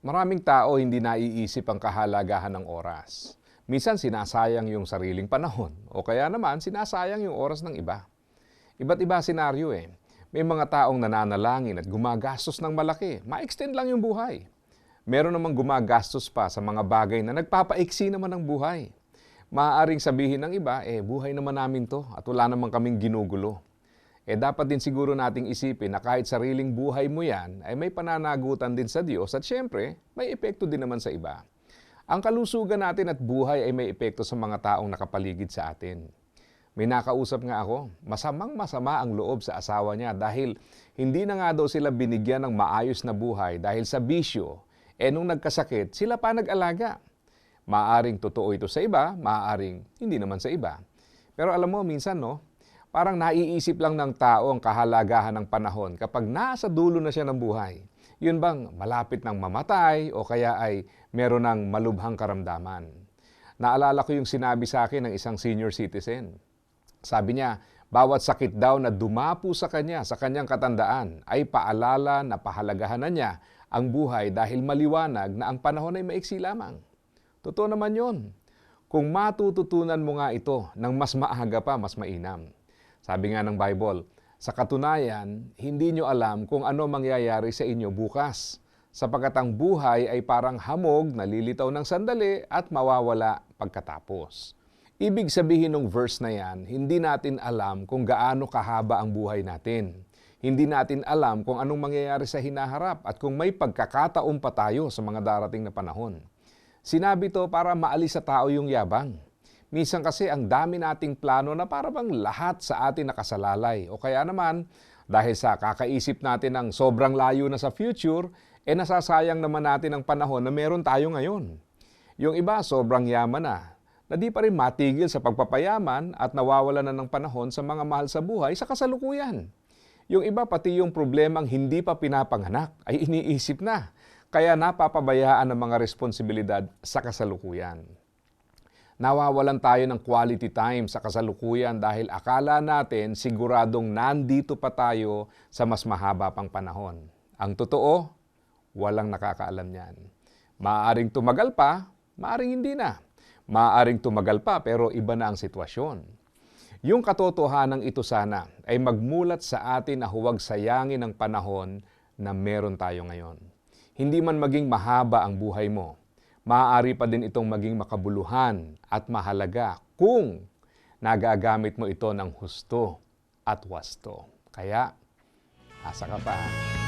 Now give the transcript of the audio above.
Maraming tao hindi naiisip ang kahalagahan ng oras. Minsan sinasayang yung sariling panahon o kaya naman sinasayang yung oras ng iba. Iba't iba senaryo eh. May mga taong nananalangin at gumagastos ng malaki. Ma-extend lang yung buhay. Meron namang gumagastos pa sa mga bagay na nagpapaiksi naman ng buhay. Maaaring sabihin ng iba, eh buhay naman namin to at wala naman kaming ginugulo. Eh dapat din siguro nating isipin na kahit sariling buhay mo yan, ay may pananagutan din sa Diyos at syempre, may epekto din naman sa iba. Ang kalusugan natin at buhay ay may epekto sa mga taong nakapaligid sa atin. May nakausap nga ako, masamang masama ang loob sa asawa niya dahil hindi na nga daw sila binigyan ng maayos na buhay dahil sa bisyo. Eh nung nagkasakit, sila pa nag-alaga. Maaring totoo ito sa iba, maaring hindi naman sa iba. Pero alam mo, minsan no, parang naiisip lang ng tao ang kahalagahan ng panahon kapag nasa dulo na siya ng buhay. Yun bang malapit ng mamatay o kaya ay meron ng malubhang karamdaman. Naalala ko yung sinabi sa akin ng isang senior citizen. Sabi niya, bawat sakit daw na dumapo sa kanya sa kanyang katandaan ay paalala na pahalagahan na niya ang buhay dahil maliwanag na ang panahon ay maiksi lamang. Totoo naman yun. Kung matututunan mo nga ito ng mas maaga pa, mas mainam. Sabi nga ng Bible, sa katunayan, hindi nyo alam kung ano mangyayari sa inyo bukas, sapagkat ang buhay ay parang hamog na lilitaw ng sandali at mawawala pagkatapos. Ibig sabihin ng verse na yan, hindi natin alam kung gaano kahaba ang buhay natin. Hindi natin alam kung anong mangyayari sa hinaharap at kung may pagkakataon pa tayo sa mga darating na panahon. Sinabi to para maalis sa tao yung yabang. Minsan kasi ang dami nating plano na para bang lahat sa atin nakasalalay. O kaya naman, dahil sa kakaisip natin ng sobrang layo na sa future, eh nasasayang naman natin ang panahon na meron tayo ngayon. Yung iba sobrang yaman na, na di pa rin matigil sa pagpapayaman at nawawala na ng panahon sa mga mahal sa buhay sa kasalukuyan. Yung iba pati yung problemang hindi pa pinapanganak ay iniisip na, kaya napapabayaan ng mga responsibilidad sa kasalukuyan. Nawawalan tayo ng quality time sa kasalukuyan dahil akala natin siguradong nandito pa tayo sa mas mahaba pang panahon. Ang totoo, walang nakakaalam niyan. Maaring tumagal pa, maaring hindi na. Maaring tumagal pa pero iba na ang sitwasyon. Yung katotohanan ito sana ay magmulat sa atin na huwag sayangin ang panahon na meron tayo ngayon. Hindi man maging mahaba ang buhay mo, maaari pa din itong maging makabuluhan at mahalaga kung nagagamit mo ito ng husto at wasto. Kaya, asa ka pa.